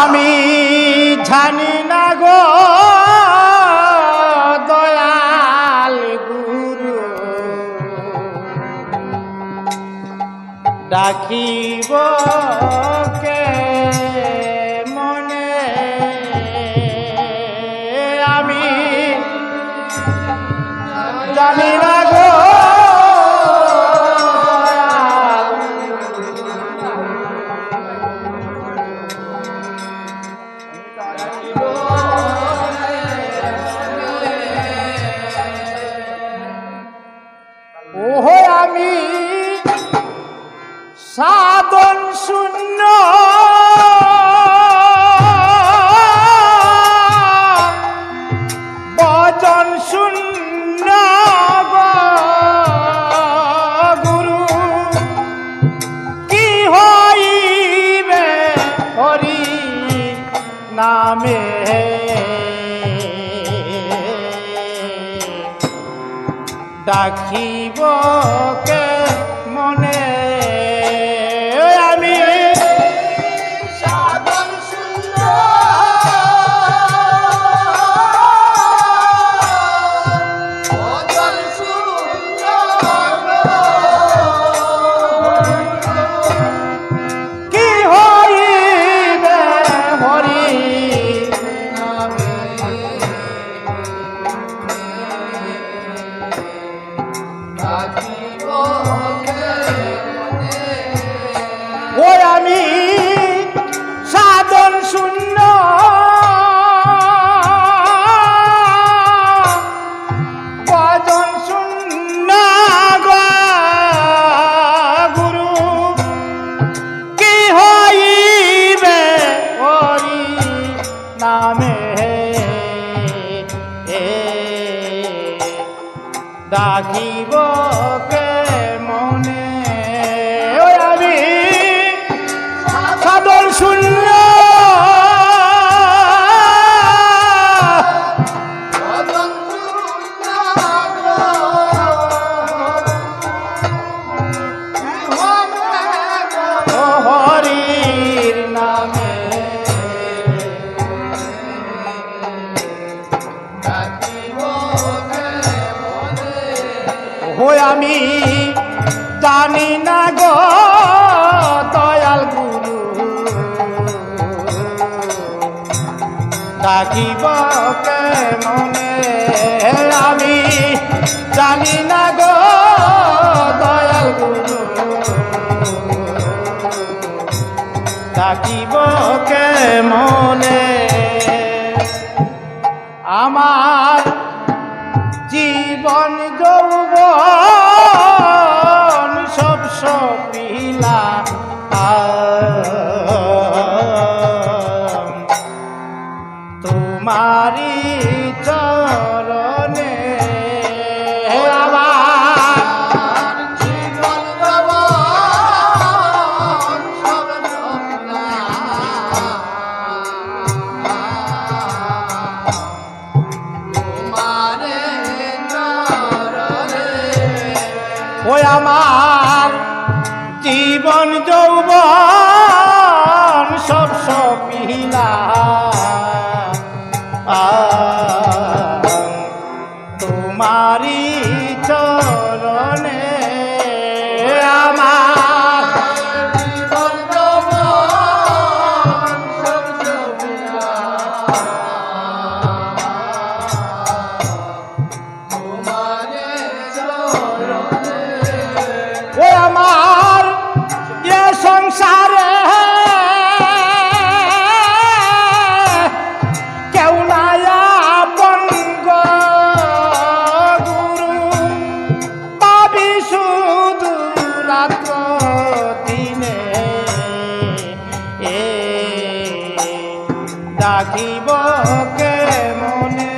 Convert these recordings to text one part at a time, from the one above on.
আমি জানি না গো দয়াল গুরু। ডাকিব শূন্য। বচন শূন্য গুরু। কি হইবে হরি নামে? ডাকিব কে মনে? শূন্য আমি জানি না গো দয়াল গুরু। ডাকিব মনে আমি জানি না গো দয়াল গুরু। ডাকিব মনে আমার জীবন যৌবন সব সপিলা। তোমারি জীবন যৌবন ডাকিব কে মনে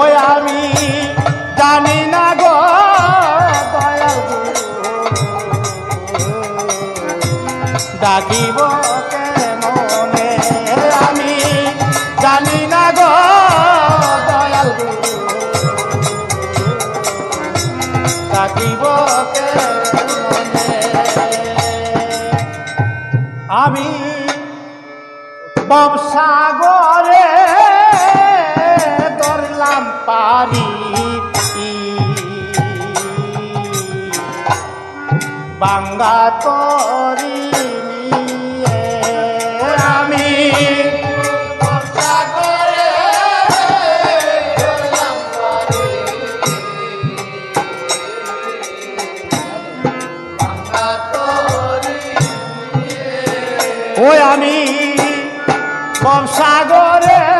ওই আমি জানি না গো মনে আমি জানি না দয়াল ডাকিব আমি বংশাগরের পারি বাঙ্গা তরি ওই আমি বংসাগরে ধরলাম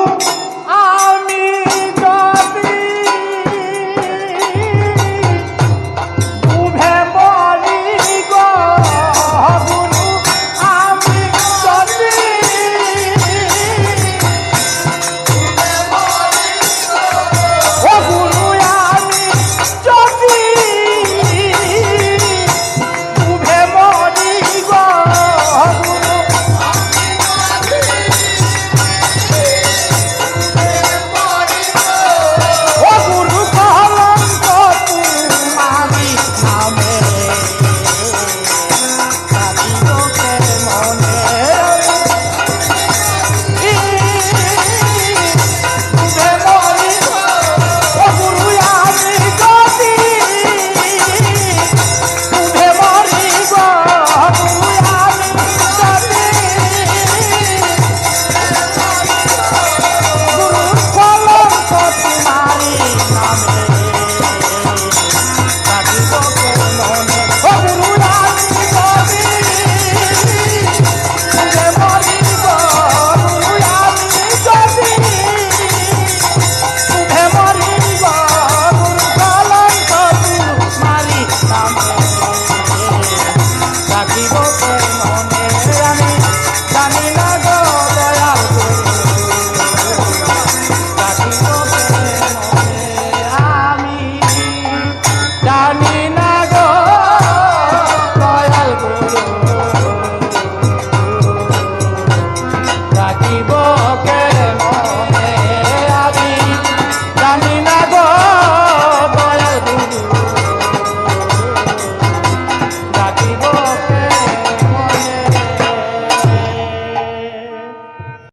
nome